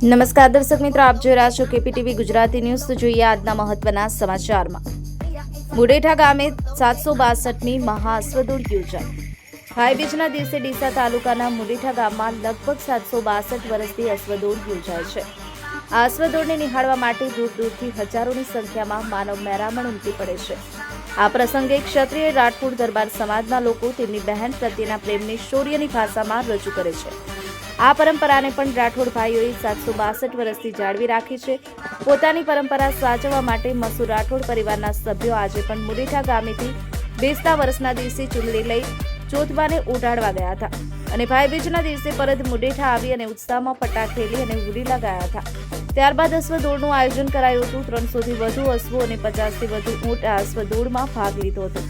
નમસ્કાર દર્શક મિત્રો, આપ જોઈ રહ્યા છો કેપીટીવી ગુજરાતી ન્યૂઝ. તો જોઈએ આજના મહત્વના સમાચારમાં. બુડેઠા ગામે સાતસો બાસઠની મહાઅશ્વદોડ યોજાઈ ભાઈબીજના દિવસે ડીસા તાલુકાના મુડેઠા ગામમાં લગભગ સાતસો બાસઠ વર્ષથી અશ્વદોડ યોજાય છે. આ અશ્વદોડને નિહાળવા માટે દૂર દૂરથી હજારોની સંખ્યામાં માનવ મહેરામણ ઉમટી પડે છે. આ પ્રસંગે ક્ષત્રિય રાજપૂત દરબાર સમાજના લોકો તેમની બહેન પ્રત્યેના પ્રેમને શૌર્યની ભાષામાં રજૂ કરે છે. આ પરંપરાને પણ રાઠોડ ભાઈઓએ સાતસો બાસઠ વર્ષથી જાળવી રાખી છે. પોતાની પરંપરા સાચવવા માટે મસૂર રાઠોડ પરિવારના સભ્યો આજે પણ મુરેઠા ગામેથી બેસતા વર્ષના દિવસે ચૂંટણી લઈ ચોથબાને ઉડાડવા ગયા હતા. અને ભાઈબીજના દિવસે પરત મુડેઠા આવી અને ઉત્સાહમાં ફટાક ખેલી અને ઉડીલા ગયા હતા. ત્યારબાદ અશ્વદોડનું આયોજન કરાયું હતું. ત્રણસોથી વધુ અશ્વો અને પચાસથી વધુ ઊંટ આ અશ્વ ભાગ લીધો હતો.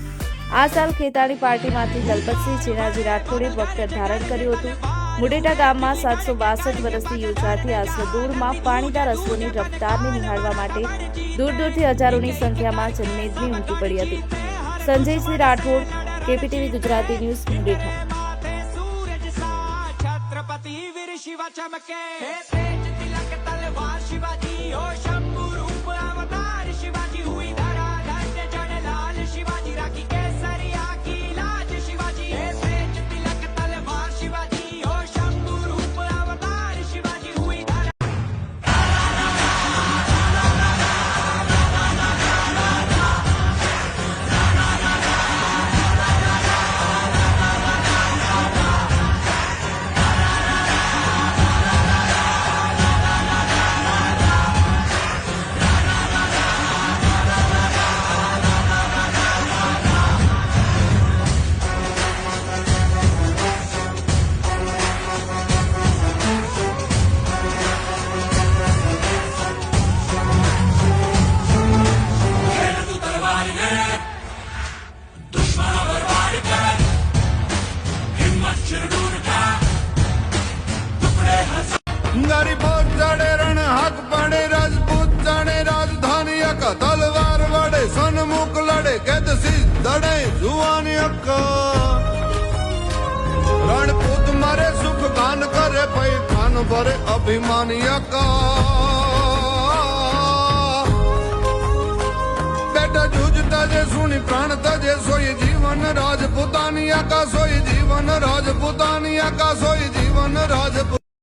આ સાલ ખેતાણી પાર્ટીમાંથી દલપતસિંહ ચીનાજી રાઠોડે વખત ધારણ કર્યું હતું. મુડેટા ગામમાં સાતસો બાસઠ વર્ષથી યોજાતી આ સદૂરમાં પાણીદાર અશ્વોની રફતારને નિહાળવા માટે દૂર દૂરથી હજારોની સંખ્યામાં જનમેદની ઉમટી પડી હતી. Sanjaysinh Rathod, KPTV Gujarati news, Mudetha. Chhatrapati Veer Shiva ચમકે ગરીબો ચડે રણ હાક પડે રાજપૂત જાણે રાજધાની અક, તલવાર વડે, સન્મુખ લડે કેદસી દડે, જુવાની અક. રણપૂત મારે સુખ અક. બેટા જૂજ તજે, સુની પ્રાણ તજે, સોય જીવન રાજપૂતાની આકા, સોય જીવન રાજપૂતાની આકા, સોય જીવન રાજપૂત